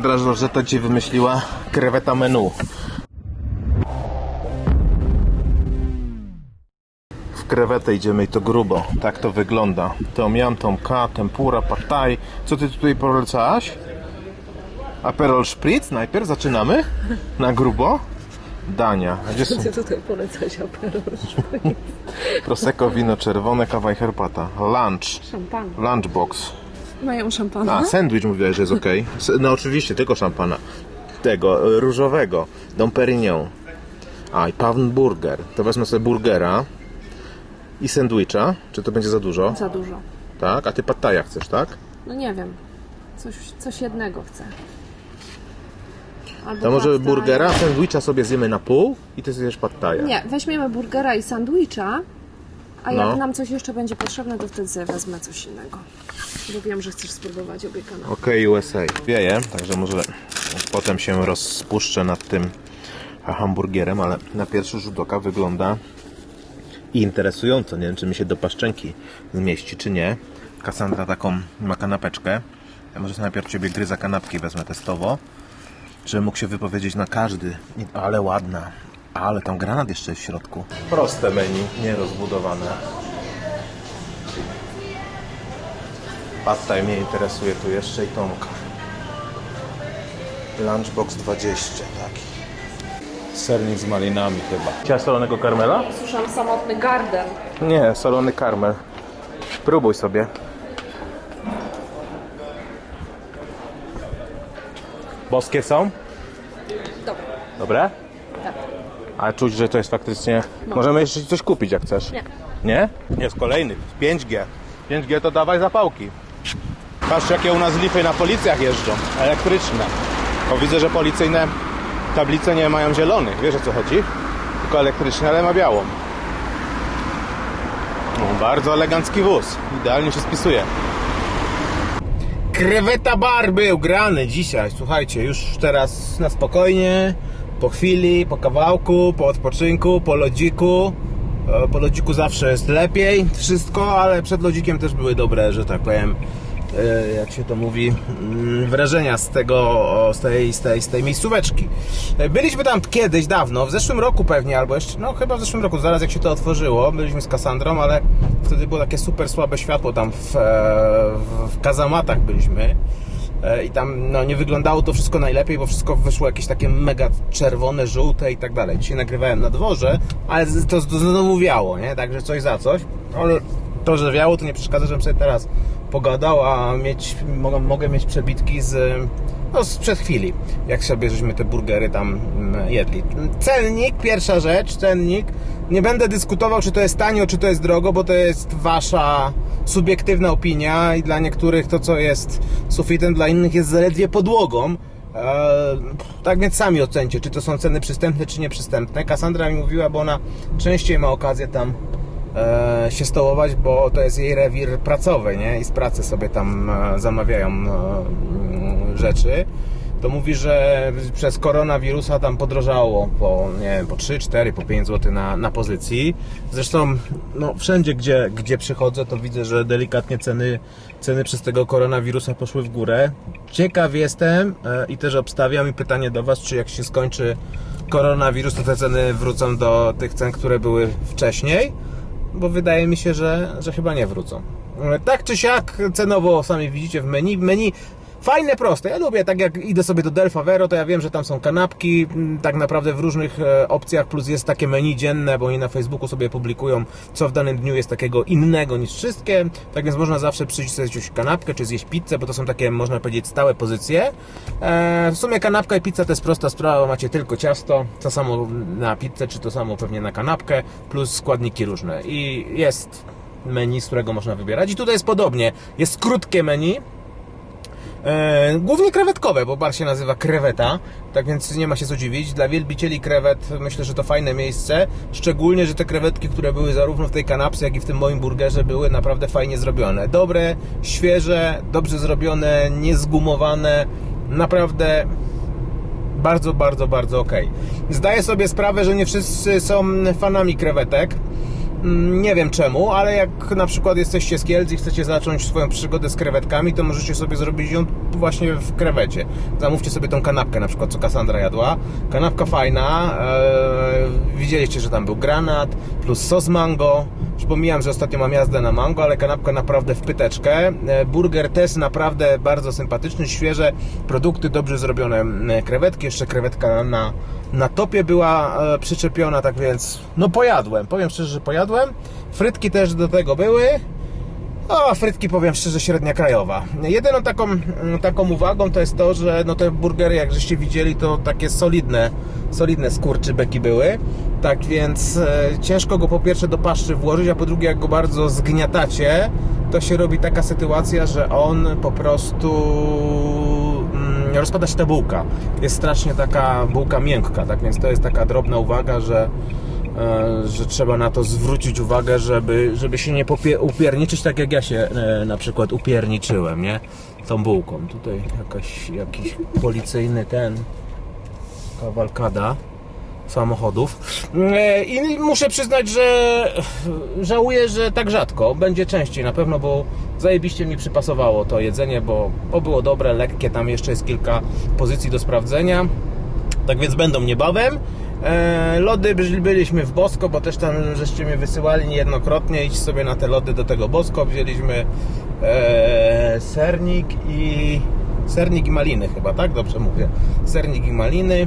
Drażnożeta ci wymyśliła kreweta menu. W krewetę idziemy i to grubo. Tak to wygląda. Tom yam, tom ka, tempura, pad thai. Co ty tutaj polecałaś? Aperol Spritz najpierw zaczynamy? Na grubo? Dania. Gdzie są? Ty tutaj polecać aperol. Prosecco, wino czerwone, kawa i herbata. Lunch. Szampan. Lunchbox. Mają szampana? A, sandwich mówiłaś, że jest ok. No oczywiście, tylko szampana. Tego, y, różowego. Dom Perignon. A, i Pound Burger. To wezmę sobie burgera i sandwicha. Czy to będzie za dużo? Za dużo. Tak? A ty pattaja chcesz, tak? No nie wiem. Coś, coś jednego chcę. Albo To może burgera, sandwicha sobie zjemy na pół i ty zjesz pattaja. Nie, weźmiemy burgera i sandwicha, a No. jak nam coś jeszcze będzie potrzebne, to wtedy wezmę coś innego. Bo wiem, że chcesz spróbować obie kanały. Okej, USA. Wieje, także może potem się rozpuszczę nad tym hamburgerem, ale na pierwszy rzut oka wygląda interesująco. Nie wiem, czy mi się do paszczenki zmieści, czy nie. Kassandra taką ma kanapeczkę. Ja może najpierw ciebie gryza kanapki wezmę testowo, żebym mógł się wypowiedzieć na każdy. Ale ładna. Ale tam granat jeszcze w środku. Proste menu, nierozbudowane. Pad mnie interesuje tu jeszcze i Tomka. Lunchbox 20, taki. Sernik z malinami chyba. Chciałeś solonego karmela? Słyszałam samotny garden. Nie, solony karmel. Próbuj sobie. Boskie są? Dobra. Dobre? Tak. A czuć, że to jest faktycznie... Możemy jeszcze coś kupić, jak chcesz. Nie. Nie? Jest kolejny. 5G. 5G to dawaj zapałki. Patrz jakie u nas lify na policjach jeżdżą, elektryczne. Bo widzę, że policyjne tablice nie mają zielonych, wiesz o co chodzi? Tylko elektryczne, ale ma białą. No, bardzo elegancki wóz, idealnie się spisuje. Kreweta bar był grany dzisiaj. Słuchajcie, już teraz na spokojnie, po chwili, po kawałku, po odpoczynku, po lodziku. E, Po lodziku zawsze jest lepiej wszystko, ale przed lodzikiem też były dobre, że tak powiem, jak się to mówi, mm, wrażenia z tego, z tej, z tej, z tej miejscóweczki. E, Byliśmy tam kiedyś, dawno, w zeszłym roku pewnie, albo jeszcze, no chyba w zeszłym roku, zaraz jak się to otworzyło, byliśmy z Kassandrą, ale wtedy było takie super słabe światło tam w, e, w, kazamatach byliśmy. E, I tam no, nie wyglądało to wszystko najlepiej, bo wszystko wyszło jakieś takie mega czerwone, żółte i tak dalej. Dzisiaj nagrywałem na dworze, ale to, to znowu wiało, nie? Także coś za coś. Ale to, że wiało, to nie przeszkadza, żebym sobie teraz pogadał, a mieć, mogę, mieć przebitki z, no, sprzed chwili, jak sobie żeśmy te burgery tam mm, jedli. Cennik, pierwsza rzecz, cennik. Nie będę dyskutował, czy to jest tanio, czy to jest drogo, bo to jest wasza subiektywna opinia i dla niektórych to, co jest sufitem, dla innych jest zaledwie podłogą. Eee, tak więc sami ocencie, czy to są ceny przystępne, czy nieprzystępne. Kassandra mi mówiła, bo ona częściej ma okazję tam się stołować, bo to jest jej rewir pracowy, nie? I z pracy sobie tam e, zamawiają e, mm, rzeczy. To mówi, że przez koronawirusa tam podrożało po, nie wiem, po 3, 4, po 5 zł na, na pozycji. Zresztą no, wszędzie, gdzie, gdzie przychodzę, to widzę, że delikatnie ceny, ceny przez tego koronawirusa poszły w górę. Ciekaw jestem e, i też obstawiam i pytanie do Was, czy jak się skończy koronawirus, to te ceny wrócą do tych cen, które były wcześniej bo wydaje mi się, że, że chyba nie wrócą. Tak czy siak, cenowo sami widzicie w menu. Menu fajne, proste. Ja lubię, tak jak idę sobie do Del Favero, to ja wiem, że tam są kanapki, m, tak naprawdę w różnych e, opcjach, plus jest takie menu dzienne, bo oni na Facebooku sobie publikują, co w danym dniu jest takiego innego niż wszystkie. Tak więc można zawsze przyjść sobie zjeść kanapkę, czy zjeść pizzę, bo to są takie, można powiedzieć, stałe pozycje. E, w sumie kanapka i pizza to jest prosta sprawa, macie tylko ciasto, to samo na pizzę, czy to samo pewnie na kanapkę, plus składniki różne. I jest menu, z którego można wybierać. I tutaj jest podobnie. Jest krótkie menu, głównie krewetkowe, bo bar się nazywa Kreweta, tak więc nie ma się co dziwić. Dla wielbicieli krewet myślę, że to fajne miejsce. Szczególnie, że te krewetki, które były zarówno w tej kanapce, jak i w tym moim burgerze, były naprawdę fajnie zrobione. Dobre, świeże, dobrze zrobione, niezgumowane. Naprawdę bardzo, bardzo, bardzo ok. Zdaję sobie sprawę, że nie wszyscy są fanami krewetek. Mm, Nie wiem czemu, ale jak na przykład jesteście z Kielc i chcecie zacząć swoją przygodę z krewetkami, to możecie sobie zrobić ją właśnie w krewecie. Zamówcie sobie tą kanapkę na przykład, co Kassandra jadła. Kanapka fajna, e, widzieliście, że tam był granat, plus sos mango. Przypomniałem, że ostatnio mam jazdę na mango, ale kanapka naprawdę w pyteczkę. E, Burger też naprawdę bardzo sympatyczny, świeże produkty, dobrze zrobione krewetki. Jeszcze krewetka na, na topie była e, przyczepiona, tak więc no pojadłem. Powiem szczerze, że pojadłem. Frytki też do tego były. O, frytki powiem szczerze, średnia krajowa. Jedyną taką, mm, taką uwagą to jest to, że no te burgery, jak żeście widzieli, to takie solidne, solidne skurczybeki były. Tak więc e, ciężko go po pierwsze do paszczy włożyć, a po drugie jak go bardzo zgniatacie, to się robi taka sytuacja, że on po prostu mm, rozpada się ta bułka. Jest strasznie taka bułka miękka, tak więc to jest taka drobna uwaga, że że trzeba na to zwrócić uwagę, żeby, żeby się nie upierniczyć tak jak ja się e, na przykład upierniczyłem, nie? Tą bułką. Tutaj jakaś, jakiś policyjny ten kawalkada samochodów. E, I muszę przyznać, że żałuję, że tak rzadko. Będzie częściej na pewno, bo zajebiście mi przypasowało to jedzenie, bo, bo było dobre, lekkie. Tam jeszcze jest kilka pozycji do sprawdzenia. Tak więc będą niebawem. E, lody byli- byliśmy w Bosko, bo też tam żeście mnie wysyłali niejednokrotnie. Idź sobie na te lody do tego Bosko. Wzięliśmy e, sernik i sernik i maliny chyba, tak? Dobrze mówię. Sernik i maliny.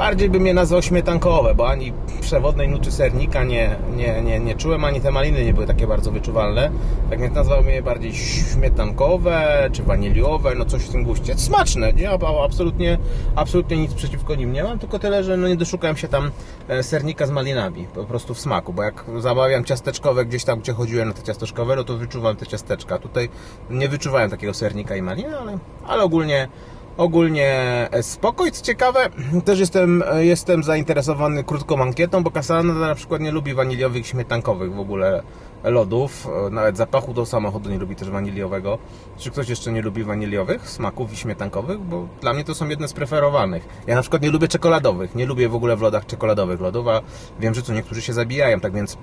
Bardziej bym je nazwał śmietankowe, bo ani przewodnej nuty sernika nie, nie, nie, nie czułem, ani te maliny nie były takie bardzo wyczuwalne. Tak więc nazwałbym je bardziej śmietankowe, czy waniliowe, no coś w tym guście. Smaczne, nie? Absolutnie, absolutnie nic przeciwko nim nie mam, tylko tyle, że no nie doszukałem się tam e, sernika z malinami, po prostu w smaku, bo jak zamawiam ciasteczkowe gdzieś tam, gdzie chodziłem na te ciasteczkowe, no to wyczuwam te ciasteczka. Tutaj nie wyczuwałem takiego sernika i maliny, ale, ale ogólnie Ogólnie e, spoko i co ciekawe, też jestem, e, jestem zainteresowany krótką ankietą, bo Cassandra na przykład nie lubi waniliowych, śmietankowych w ogóle lodów, e, nawet zapachu do samochodu nie lubi też waniliowego. Czy ktoś jeszcze nie lubi waniliowych smaków i śmietankowych? Bo dla mnie to są jedne z preferowanych. Ja na przykład nie lubię czekoladowych, nie lubię w ogóle w lodach czekoladowych lodów, a wiem, że co niektórzy się zabijają, tak więc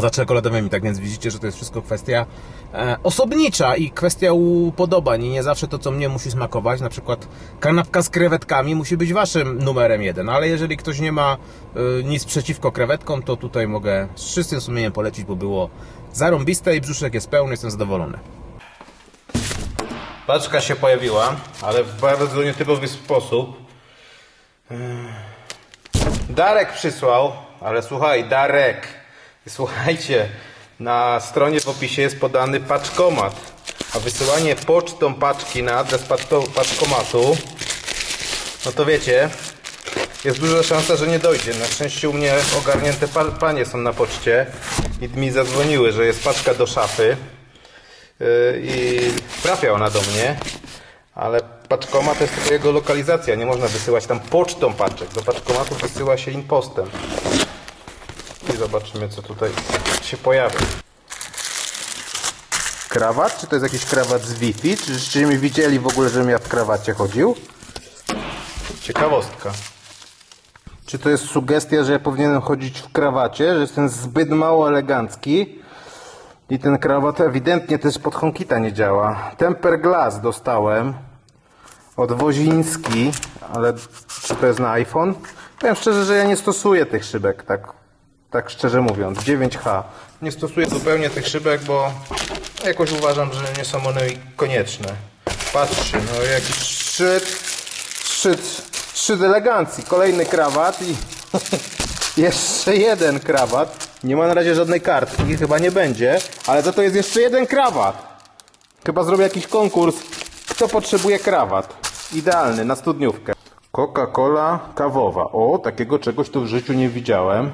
za czekoladowymi, tak więc widzicie, że to jest wszystko kwestia e, osobnicza i kwestia upodobań i nie zawsze to, co mnie musi smakować, na przykład kanapka z krewetkami musi być waszym numerem jeden, ale jeżeli ktoś nie ma e, nic przeciwko krewetkom, to tutaj mogę z czystym sumieniem polecić, bo było zarąbiste i brzuszek jest pełny, jestem zadowolony. Paczka się pojawiła, ale w bardzo nietypowy sposób. Darek przysłał, ale słuchaj, Darek, słuchajcie, na stronie w opisie jest podany paczkomat, a wysyłanie pocztą paczki na adres paczko, paczkomatu, no to wiecie, jest duża szansa, że nie dojdzie. Na szczęście u mnie ogarnięte pa, panie są na poczcie i mi zadzwoniły, że jest paczka do szafy yy, i trafia ona do mnie, ale paczkomat to jest tylko jego lokalizacja. Nie można wysyłać tam pocztą paczek. Do paczkomatu wysyła się impostem. I zobaczymy, co tutaj się pojawia. Krawat? Czy to jest jakiś krawat z Wi-Fi? Czy mi widzieli w ogóle, żebym ja w krawacie chodził? Ciekawostka. Czy to jest sugestia, że ja powinienem chodzić w krawacie, że jestem zbyt mało elegancki i ten krawat ewidentnie też pod Honkita nie działa. Temper Glass dostałem od Woziński, ale czy to jest na iPhone? Powiem szczerze, że ja nie stosuję tych szybek, tak, tak szczerze mówiąc. 9H. Nie stosuję zupełnie tych szybek, bo jakoś uważam, że nie są one konieczne. Patrzcie, no jakiś szczyt, szczyt, szczyt elegancji. Kolejny krawat i jeszcze jeden krawat. Nie ma na razie żadnej kartki, chyba nie będzie, ale za to jest jeszcze jeden krawat. Chyba zrobię jakiś konkurs. Kto potrzebuje krawat? Idealny na studniówkę. Coca-Cola kawowa. O, takiego czegoś tu w życiu nie widziałem.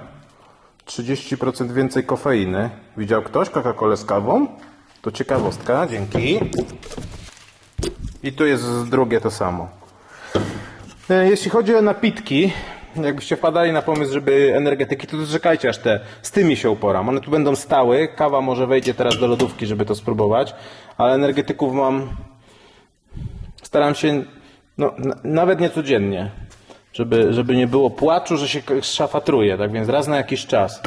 30% więcej kofeiny. Widział ktoś Coca-Colę z kawą? To ciekawostka, dzięki. I tu jest drugie to samo. E, Jeśli chodzi o napitki, jakbyście wpadali na pomysł, żeby energetyki, to czekajcie aż te, z tymi się uporam. One tu będą stały, kawa może wejdzie teraz do lodówki, żeby to spróbować, ale energetyków mam, staram się, no, na, nawet nie codziennie, żeby, żeby nie było płaczu, że się szafatruje, tak więc raz na jakiś czas.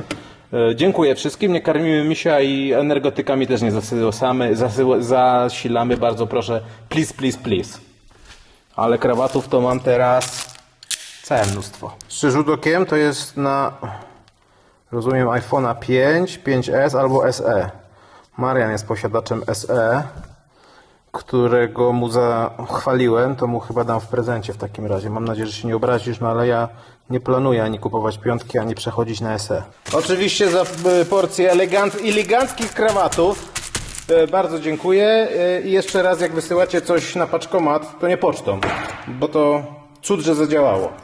E, Dziękuję wszystkim, nie karmimy misia i energetykami też nie zasyłamy, zasył, zasilamy, bardzo proszę, please, please, please. Ale krawatów to mam teraz całe mnóstwo. Z rzut okiem to jest na, rozumiem, iPhone'a 5, 5S albo SE. Marian jest posiadaczem SE, którego mu zachwaliłem, to mu chyba dam w prezencie w takim razie. Mam nadzieję, że się nie obrazisz, no ale ja nie planuję ani kupować piątki, ani przechodzić na SE. Oczywiście za e, porcję elegant, eleganckich krawatów e, bardzo dziękuję E, i jeszcze raz jak wysyłacie coś na paczkomat, to nie pocztą, bo to cud, że zadziałało.